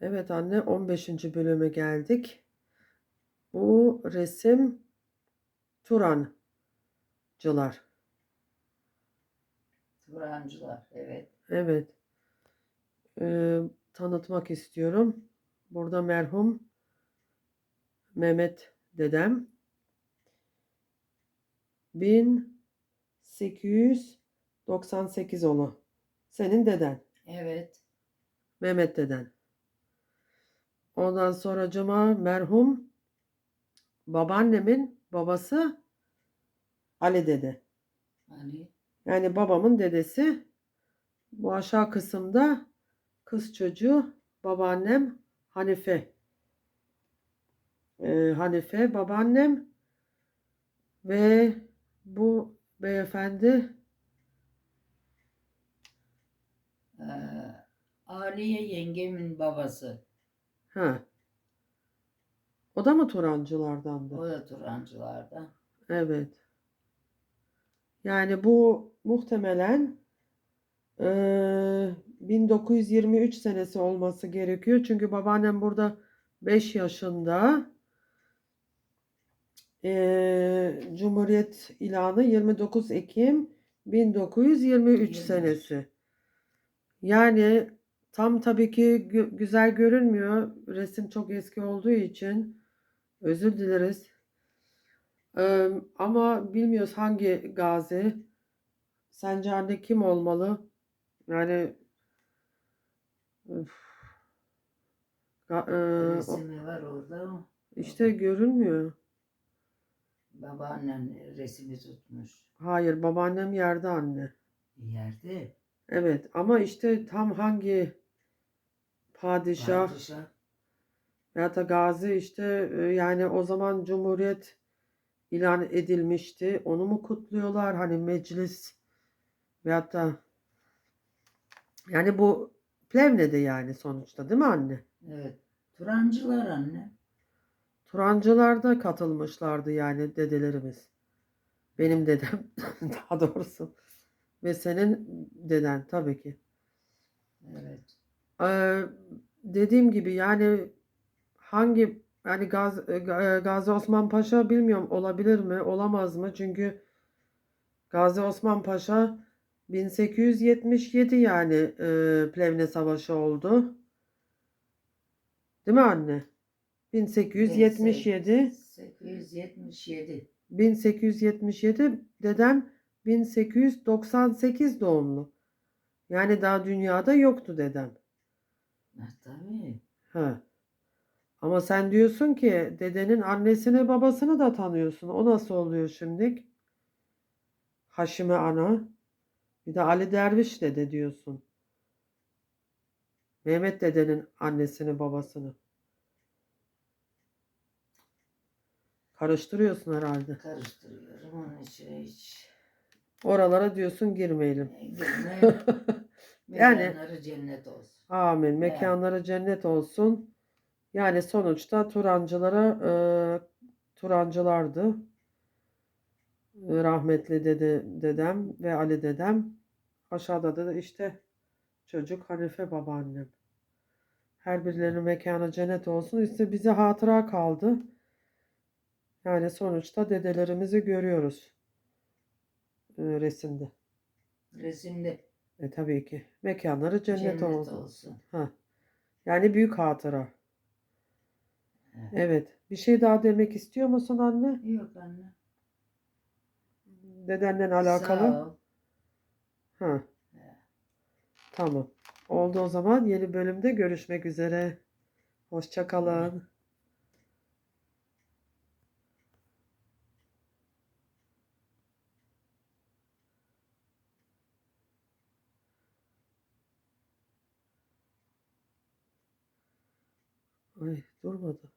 Evet anne 15. bölüme geldik. Bu resim Turancılar. Turancılar. Evet. Evet. Ee, tanıtmak istiyorum. Burada merhum Mehmet dedem 1898 onu. Senin deden. Evet. Mehmet deden. Ondan sonra cuma merhum babaannemin babası Ali dede. Hani Yani babamın dedesi. Bu aşağı kısımda kız çocuğu babaannem Hanife. Ee, Hanife babaannem ve bu beyefendi eee, Aliye yengemin babası. Ha. O da mı Turancılardandı? O da Turancılardan. Evet. Yani bu muhtemelen eee, 1923 senesi olması gerekiyor. Çünkü babaannem burada 5 yaşında. Eee, Cumhuriyet ilanı 29 Ekim 1923 23. senesi. Yani tam tabii ki gü- güzel görünmüyor. Resim çok eski olduğu için özür dileriz. Eee, ama bilmiyoruz hangi gazi. Sence anne kim olmalı? Yani üf. Ga- o- Resmi var orada. işte görünmüyor. Babaannen resmi tutmuş. Hayır, babaannem yerde anne. Yerde. Evet, ama işte tam hangi padişah Padişah. ya da gazi işte e, yani o zaman Cumhuriyet ilan edilmişti. Onu mu kutluyorlar? Hani meclis veyahut da yani bu Plevne'de yani sonuçta değil mi anne? Evet. Turancılar anne. Turancılar da katılmışlardı yani dedelerimiz. Benim dedem daha doğrusu. Ve senin deden tabii ki. Evet. Ee, dediğim gibi yani hangi yani Gaz, e, e, Gazi Osman Paşa bilmiyorum olabilir mi olamaz mı? Çünkü Gazi Osman Paşa 1877 yani e, Plevne Savaşı oldu. Değil mi anne? 1877 877. 1877 dedem 1898 doğumlu. Yani daha dünyada yoktu dedem. Ha, tabii. Ha. Ama sen diyorsun ki dedenin annesini babasını da tanıyorsun. O nasıl oluyor şimdi? Haşime ana. Bir de Ali Derviş dede diyorsun. Mehmet dedenin annesini babasını. Karıştırıyorsun herhalde. Karıştırıyorum onun içine hiç. Oralara diyorsun girmeyelim. Girme. Yani- Mekanları cennet olsun. Amin. Mekanları cennet olsun. Yani sonuçta Turancılara e, Turancılardı. E, Rahmetli dede, dedem ve Ali dedem. Aşağıda da işte çocuk Hanife babaannem. Her birilerinin mekanı cennet olsun. İşte bize hatıra kaldı. Yani sonuçta dedelerimizi görüyoruz e, resimde. Resimde E tabii ki. Mekanları cennet, cennet olsun. olsun. Ha. Yani büyük hatıra. Evet. Evet. Bir şey daha demek istiyor musun anne? Yok anne. Dedenden alakalı. Sağ ol. Ha. Evet. Tamam. Oldu o zaman. Yeni bölümde görüşmek üzere. Hoşça kalın. Ay durmadı.